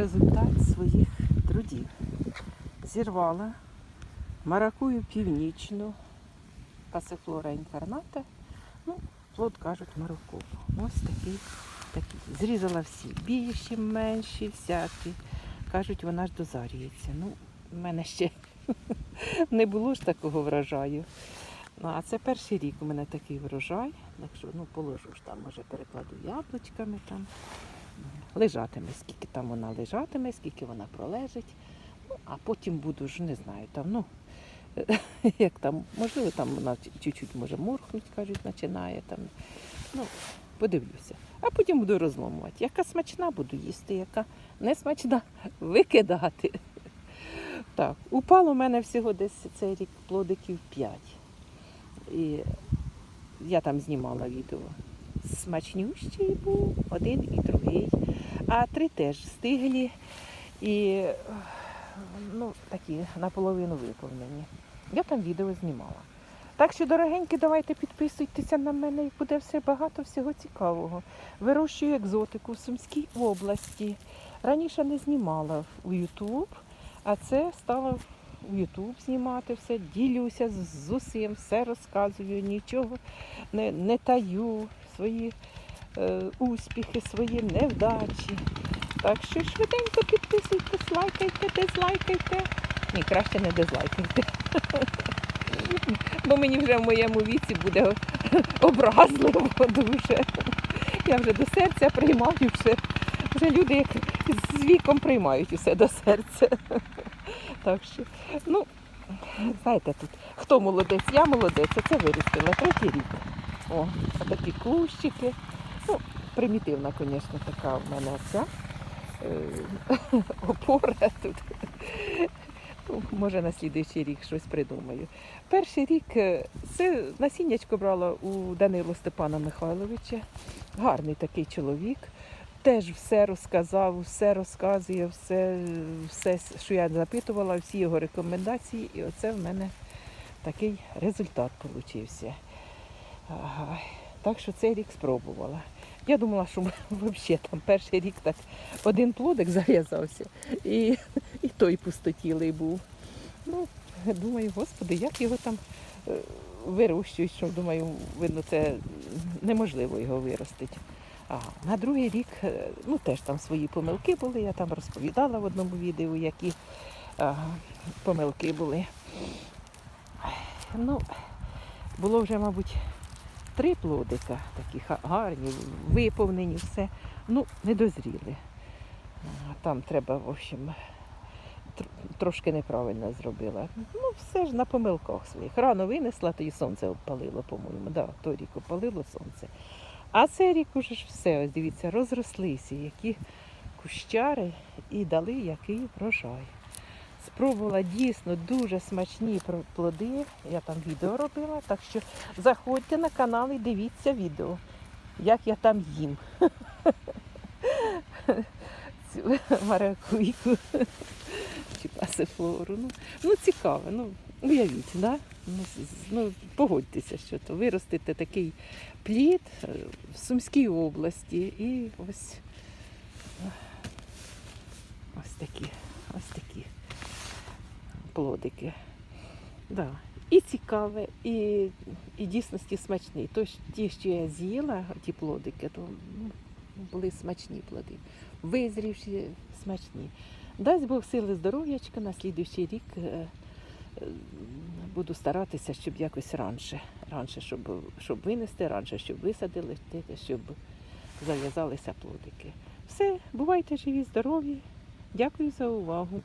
результат своїх трудів. Зірвала маракую північну, пасифлора інкарната, ну, плод кажуть марокко. Ось такий, такий. Зрізала всі, більші, менші, всякі. Кажуть, вона ж дозарюється. Ну, в мене ще не було ж такого врожаю. Ну, а це перший рік у мене такий врожай. Якщо ну, положу ж там, може перекладу яблучками там. Лежатиме, скільки там вона лежатиме, скільки вона пролежить. Ну, а потім буду ж, не знаю, там, ну, як там, можливо, там вона чуть-чуть може морхнуть, кажуть, починає там. Ну, подивлюся. А потім буду розломувати. Яка смачна буду їсти, яка не смачна викидати. Так, упало у мене всього десь цей рік плодиків 5. І я там знімала відео. Смачнющий був один і другий. А три теж стиглі і ну, такі наполовину виповнені. Я там відео знімала. Так що, дорогенькі, давайте підписуйтеся на мене і буде все багато всього цікавого. Вирощую екзотику в Сумській області. Раніше не знімала у YouTube, а це стала у YouTube знімати все, ділюся з, усім, все розказую, нічого не, не таю, свої успіхи, свої невдачі. Так що швиденько підписуйтесь, лайкайте, дизлайкайте. Ні, краще не дизлайкайте. Бо мені вже в моєму віці буде образливо дуже. Я вже до серця приймаю все. Вже люди як з віком приймають усе до серця. Так що, ну, знаєте, тут хто молодець, я молодець, а це виростила третій рік. О, такі кущики. Ну, примітивна, звісно, така в мене ця е, опора тут. Ну, може, на слідуючий рік щось придумаю. Перший рік е, це насіннячко брала у Данило Степана Михайловича. Гарний такий чоловік. Теж все розказав, все розказує, все, все, що я запитувала, всі його рекомендації, і оце в мене такий результат получився. Так що цей рік спробувала. Я думала, що взагалі там перший рік так один плодик зав'язався, і, і той пустотілий був. Ну, думаю, господи, як його там е, вирощують, що думаю, видно, це неможливо його виростити. Ага. На другий рік, е, ну теж там свої помилки були, я там розповідала в одному відео, які ага, помилки були. Ну, було вже, мабуть, три плодика, такі гарні, виповнені, все. Ну, не дозріли. Там треба, в общем, трошки неправильно зробила. Ну, все ж на помилках своїх. Рано винесла, тоді сонце обпалило, по-моєму. Да, той рік опалило сонце. А цей рік уже ж все, ось дивіться, розрослися, які кущари і дали який врожай. Спробувала дійсно дуже смачні плоди. Я там відео робила, так що заходьте на канал і дивіться відео, як я там їм. Цю маракуйку чи пасифлору. Ну, ну цікаво, ну уявіть, да? ну, ну, погодьтеся, що то виростити такий плід е, в Сумській області і ось такі, ось такі плодики. Да. І цікаве, і, і дійсності смачний. Тож ті, що я з'їла, ті плодики, то ну, були смачні плоди. Визрівші, смачні. Дасть Бог сили здоров'ячка, на слідуючий рік е, е, буду старатися, щоб якось раніше, раніше щоб, щоб винести, раніше, щоб висадили, щоб зав'язалися плодики. Все, бувайте живі, здорові. Дякую за увагу.